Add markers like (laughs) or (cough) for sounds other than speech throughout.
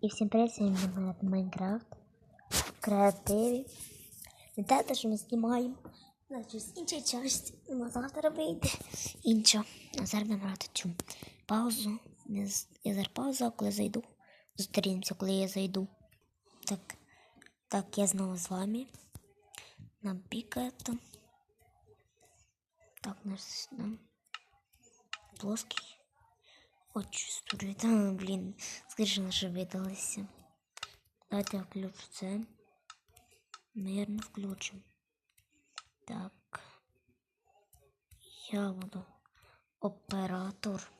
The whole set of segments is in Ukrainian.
І всім привіт, сьогодні будемо грати Майнкрафт в креативі. Не те, що ми знімаємо. Значить, з іншої частини на завтра вийде інша. А зараз будемо грати цю паузу. Я зараз паузу, коли зайду. Зустрінемося, коли я зайду. Так, так, я знову з вами. Нам пікає там. Так, наш нам плоский. Очень студію. Та, блін, скоріше наше видалося. Давайте я включу це. Наверно, включим. Так. Я буду оператор.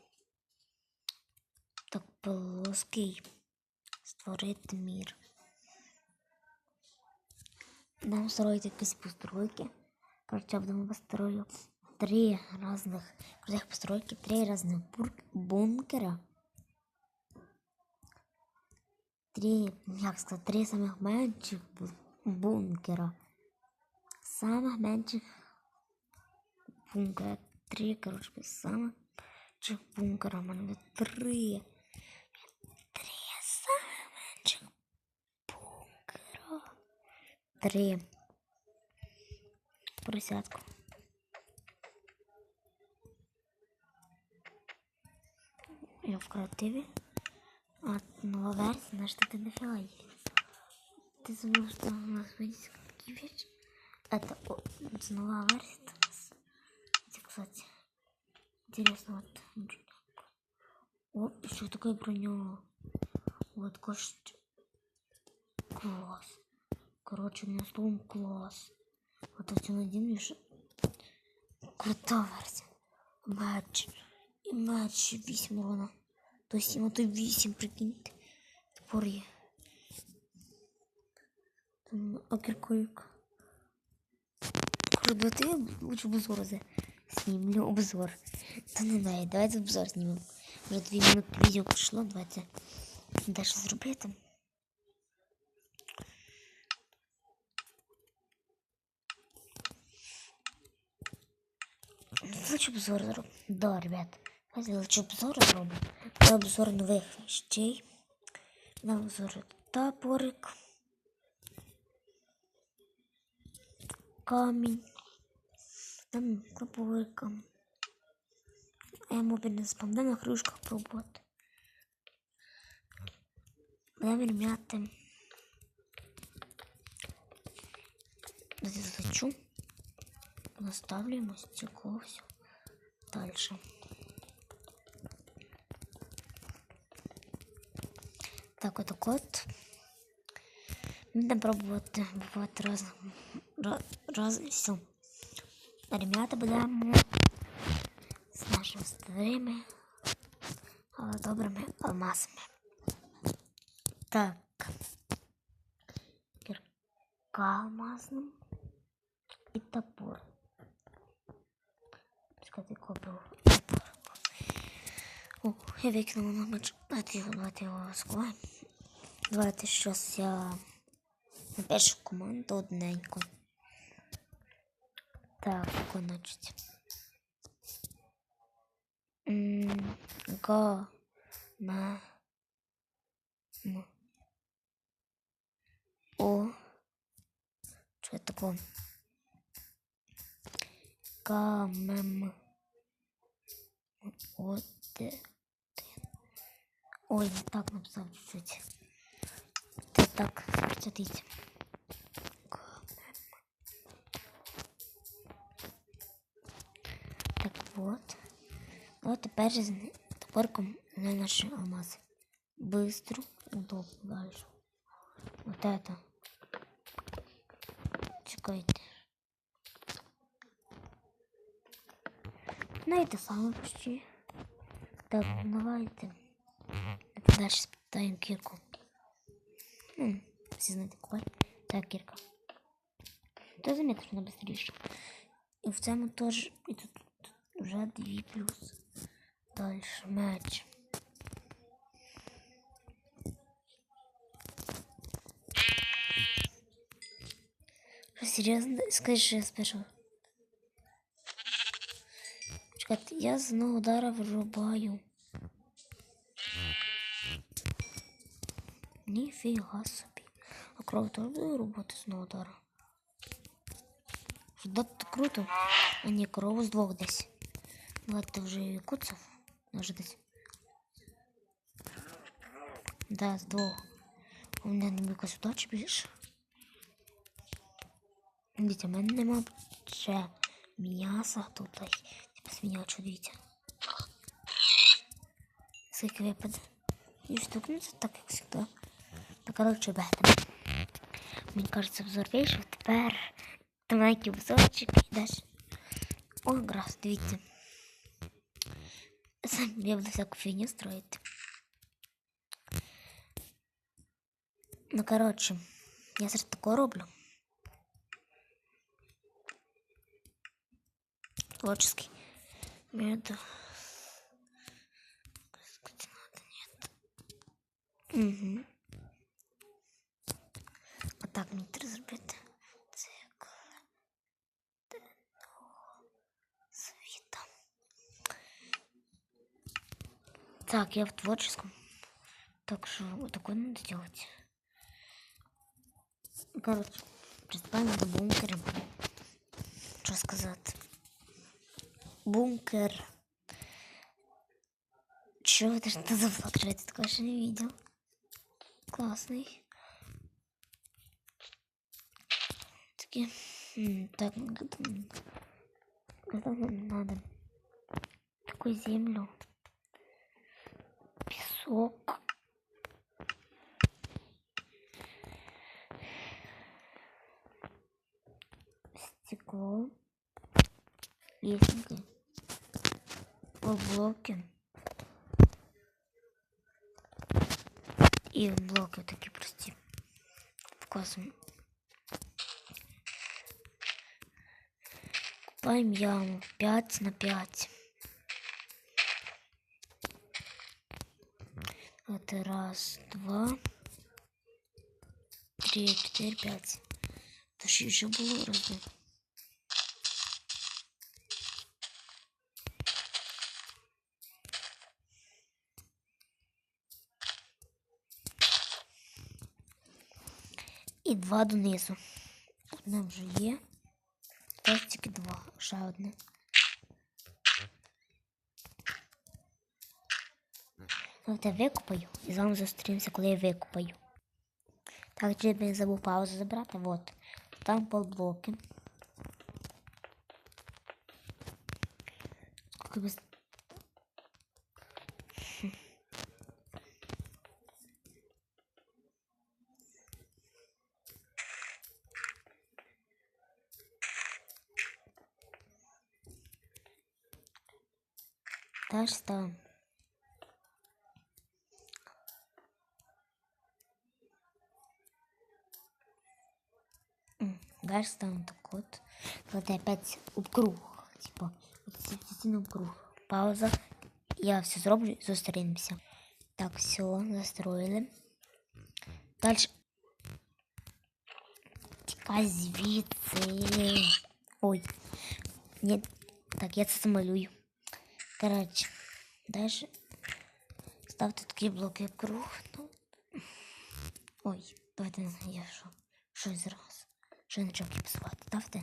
Так, плоский. Створити мір. Нам строить якісь постройки. Короче, я будемо построю три разных крутых постройки, три разных бур- бункера. Три, як сказати, три самих менших бу- бункера. Самих менших бункера. Три, короче, самих менших бункера. У мене буде три. Три самих менших бункера. Три. Присядку. Я в креативі. А нова версія, на що ти нафіга є? Ти забув, що у нас есть такие вещи? Это о, это новая версия. это у нас. Это, кстати, интересно, вот. ничего не- О, еще такая броня. Вот, кажется, класс. Короче, у меня с тобой класс. Вот эти наденешь. Крута версія. Матч. І матч 8 урона. То 7, а то 8, прикиньте. Тепер є. Там окіркойка. Давайте я лучше обзор за снимлю обзор. Та не знаю, давайте обзор знімемо. Вже 2 минути відео пройшло, давайте дальше зробити. Лучше обзор зроблю. Да, ребят. Давайте лучше обзор зроблю. Це обзор нових вещей. На обзор топорик. Камінь. Там топорика. Я мобільний спам. Де на кружках пробувати. Будемо рівняти. Зачу. Наставляємо стекло все. Дальше. Так, вот так вот. Будемо пробувати бувати раз, раз, раз все. Ребята будемо з нашими старими, але добрими алмазами. Так. Кірка алмазним і топор. Купив топор. О, я викинула на меч. Давайте його, давайте його сховаємо. Давайте щас я на першу команду одненько. Так, значить. Га. Ма. М. О. Що це таке? Камем. От. Ой, не так написав чуть-чуть. Це так, смотрите. Так вот. Вот теперь з топорком на наши алмазы. Быстро, удобно дальше. Вот это. Чекайте. Ну это самое почти. Так, давайте. Это дальше спитаем кирку. Хм, всі знаєте кого. Так, кірка. Ти замітив, що вона быстріше. І в цьому теж і тут, тут вже 2 плюс. Дальше меч. Що, серйозно? Скажи, що я спішу. Чекайте, я з одного удара вирубаю. Ніфіга собі. А кров буде роботи знову дара. Да, то круто. А ні, корову з двох десь. Влад, ти вже куцав? Може десь. Да, з двох. У мене не якось удачі більше. Дивіться, в мене нема ще м'яса тут. Типа свинячу, дивіться. Скільки випаде? І штук, ну так, як завжди. Та коротше, бета. Мені кажеться, взор вийшов, тепер там маленький взорчик йдеш. О, грас, дивіться. Сам я буду всяку фігню строїти. Ну, коротше, я зараз тако роблю. Творческий. Меда. Угу. Отак мені зробити. Цикл. денного світа. Так, я в творческом. Так что вот такое надо делать. Короче, приступаем до бункера. Что сказать? Бункер. Чё это что (laughs) за влог? Я такое еще не видел. Классный. Такие. м, Так, когда нам надо такую землю, песок. Стекло. Лесенка. Блоки. И блоки такие, прости. Вкусом. Купаем яму 5 на 5. Это раз, два, три, четыре, пять. Это ж еще было разве? І два донизу. Одне вже є. Тільки два. Ще одне. Давайте я викупаю. І з вами зустрінемося, коли я викупаю. Так, я не забув паузу забрати. Вот. Там полблоки. Скільки без... Дальше ставим. М, Дальше ставим так вот. Вот опять в круг. Типа, в круг. Пауза. Я все зроблю і зустрінемося. Так, все, застроили. Дальше. Тікай звідси. Ой. Ні. Так, я це замалюю. Коротше, Дальше ставте такі блоки в круг. Ну. Ой, давайте я що. Щось зараз. Що я почав писати. Ставте.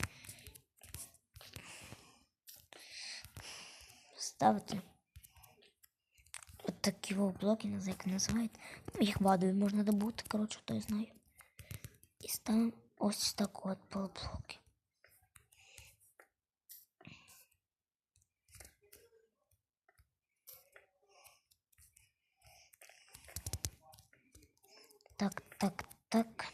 Ставте. От такі блоки, не знаю, як називають. Їх водою можна добути, коротше, то я знаю. І ставимо ось так от полблоки. Так, так, так.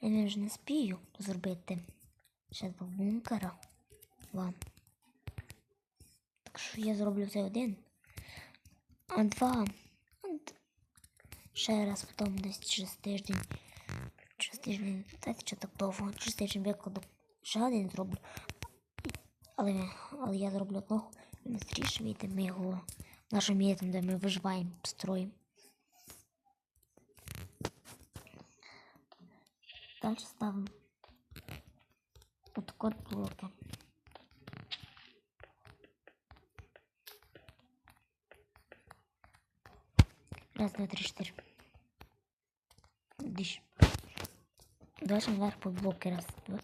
Я вже не спію зробити ще два бункера вам. Так що я зроблю це один. А два. Ще раз потім десь через тиждень. Через тиждень, знаєте, що так довго, через тиждень викладу ще один зроблю. Але, але я зроблю одного быстрее видим ми його Нашим методом, да мы выживаем, строим. Дальше ставим подкод блока. Раз, два, три, четыре. Дышь. Дальше вверх по блоку. Раз, два.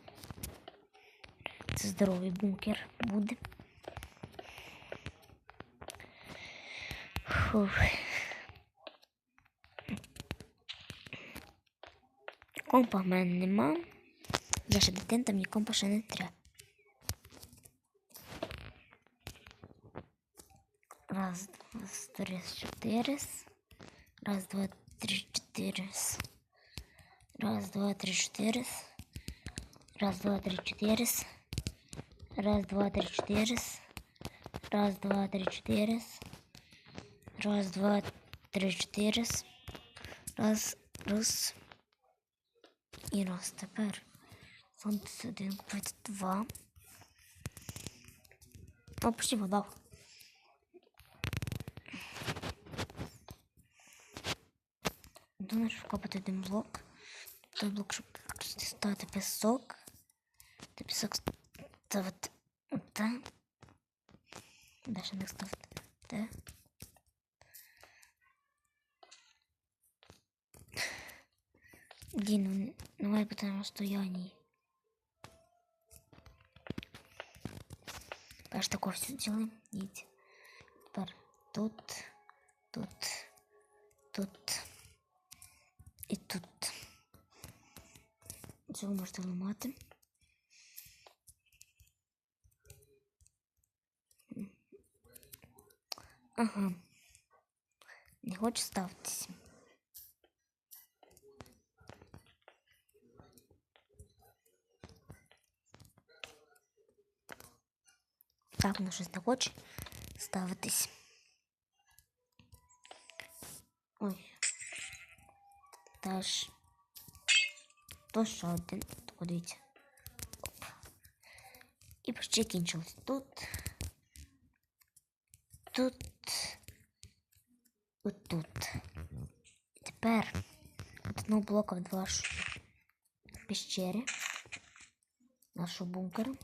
Це здоровий бункер буде. Фух. Компа в мене нема. Я ще дитина, там мені компа ще не треба. Раз, два, три, чотири. Раз, два, три, чотири. Раз, два, три, чотири. Раз, два, три, чотири. Раз, два, три, чотири. Раз, два, три, чотири. Раз, два, три, чотири. Раз, раз. І раз. Тепер. Сонце один купити два. О, почти. Думаю, що копати один блок. Той блок, щоб стати пісок. Та пісок ставити оте. Далі не ставити те. Діну, давай по тому розстоянні. Перш тако все делаем. Идите. Тепер тут, тут, тут і тут. Цього можете ламати. Ага. Не хоче ставитися. Так, воно щось не хоче ставитись. Ой. Теж. То ще один. Так, дивіться. Оп. І почти кінчилось. Тут. Тут. Отут. І тепер одного блока в два пещери. Нашого бункеру.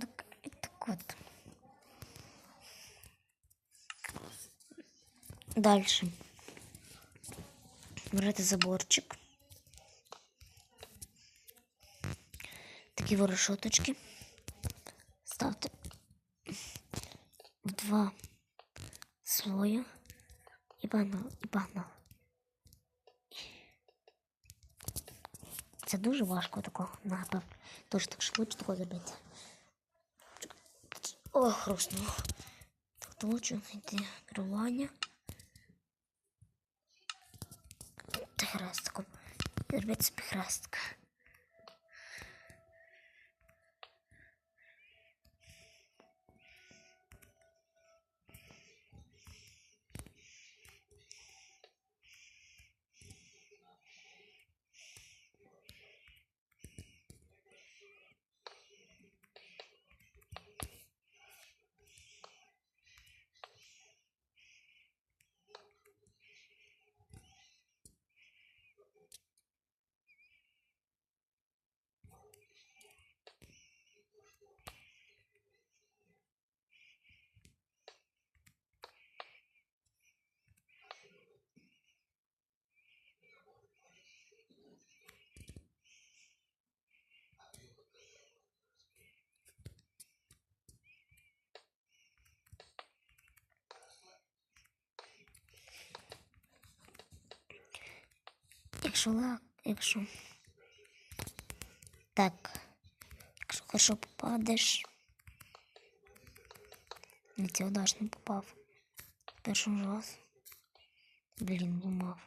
Так, і так от. Дальше. Берете заборчик. Такі ворошоточки. Ставте в два слоя. І погнали, і погнали. Це дуже важко такого напевно. Тож так швидше такого зробити. О, хрустнуло. Так, то лучше знайти керування. Та хрестиком. Зробити собі хрестик. Якщо лак, якщо. Так. Якщо хорошо попадеш. На тебя даш не попав. Перший раз. Блін, думав.